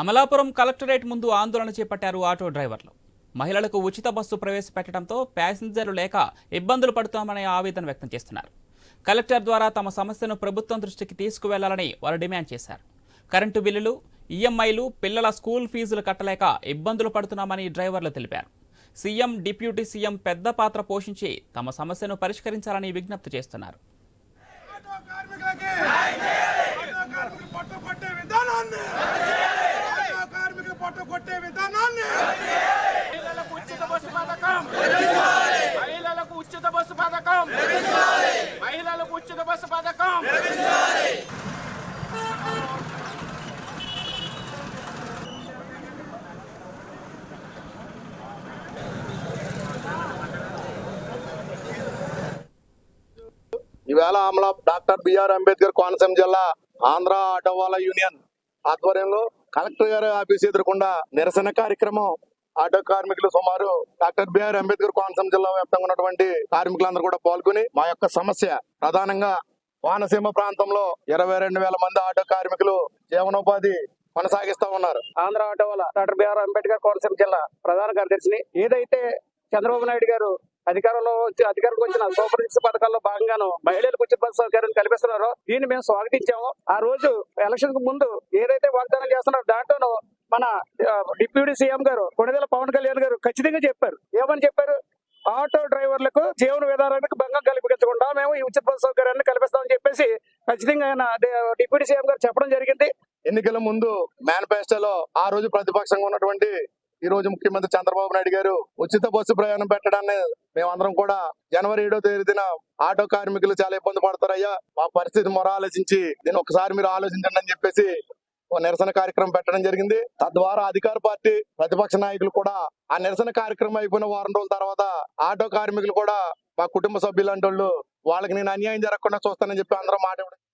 Amalapuram collectorate ముందు ఆందోళన చేపట్టారు ఆటో డ్రైవర్లు. మహిళలకు ఉచిత బస్సు ప్రవేశపెట్టడంతో ప్యాసింజర్లు లేక ఇబ్బందులు పడుతామనే ఆవేదన వ్యక్తం చేస్తున్నారు. కలెక్టర్ ద్వారా తమ సమస్యను ప్రభుత్వం దృష్టికి తీసుకువెళ్ళాలని వారు డిమాండ్ చేశారు. కరెంటు బిల్లులు ఈఎంఐలు పిల్లల స్కూల్ ఫీజులు కట్టలేక ఇబ్బందులు పడుతున్నామని డ్రైవర్లు తెలిపారు. సీఎం డిప్యూటీ సీఎం పెద్ద పాత్ర పోషించి తమ సమస్యను పరిష్కరించాలని విజ్ఞప్తి చేస్తున్నారు ఆటో కార్మికులకి ఆటో కార్మికులు పట్టు కొట్టే విధానాన్ని ఆటో కార్మికులు పట్టు కొట్టే విధానాన్ని మహిళలకు ఉచిత బస్సు పథకం మహిళలకు ఉచిత బస్సు పథకం. మహిళలకు ఉచిత బస్సు పథకం. ఈవేళ ఆమె డాక్టర్ బిఆర్ అంబేద్కర్ కోనసీమ జిల్లా ఆంధ్ర ఆటో వాళ్ళ యూనియన్ ఆధ్వర్యంలో కలెక్టర్ గారి ఆఫీస్ ఎదురకుండా నిరసన కార్యక్రమం ఆటో కార్మికులు సుమారు డాక్టర్ బిఆర్ అంబేద్కర్ కోనసీమ జిల్లా వ్యాప్తంగా ఉన్నటువంటి కార్మికులందరూ కూడా పాల్గొని మా యొక్క సమస్య ప్రధానంగా కోనసీమ ప్రాంతంలో ఇరవై రెండు వేల మంది ఆటో కార్మికులు జీవనోపాధి కొనసాగిస్తా ఉన్నారు. ఆంధ్ర ఆటో వాళ్ళ doctor B R Ambedkar Konaseema జిల్లా ప్రధాన కార్యదర్శిని. ఏదైతే చంద్రబాబు నాయుడు గారు అధికారంలో వచ్చి అధికారంలోకి వచ్చిన సూపర్ సిక్స్ పథకాల్లో భాగంగాను మహిళలకు ఉచిత బస్సు సౌకర్యం కల్పిస్తున్నారో దీన్ని మేము స్వాగతించాము. ఆ రోజు ఎలక్షన్కు ముందు ఏదైతే వాగ్దానం చేస్తున్నారో దాంట్లోనూ మన డిప్యూటీ సీఎం గారు కొణిదెల పవన్ కళ్యాణ్ గారు ఖచ్చితంగా చెప్పారు. ఏమని చెప్పారు? ఆటో డ్రైవర్లకు జీవన విధానానికి భంగం కల్పించకుండా మేము ఈ ఉచిత బస్సు సౌకర్యాన్ని కల్పిస్తామని చెప్పేసి ఖచ్చితంగా ఆయన డిప్యూటీ సీఎం గారు చెప్పడం జరిగింది. ఎన్నికల ముందు మేనిఫెస్టోలో ఆ రోజు ప్రతిపక్షంగా ఉన్నటువంటి ఈ రోజు ముఖ్యమంత్రి చంద్రబాబు నాయుడు గారు ఉచిత బస్సు ప్రయాణం పెట్టడాన్ని మేమందరం కూడా జనవరి ఏడో తేదీన ఆటో కార్మికులు చాలా ఇబ్బంది పడతారయ్యా. మా పరిస్థితి మొర ఆలోచించి దీన్ని ఒకసారి మీరు ఆలోచించండి అని చెప్పేసి నిరసన కార్యక్రమం పెట్టడం జరిగింది. తద్వారా అధికార పార్టీ ప్రతిపక్ష నాయకులు కూడా ఆ నిరసన కార్యక్రమం అయిపోయిన వారం రోజుల తర్వాత ఆటో కార్మికులు కూడా మా కుటుంబ సభ్యులు వాళ్ళకి నేను అన్యాయం జరగకుండా చూస్తానని చెప్పి అందరం మాట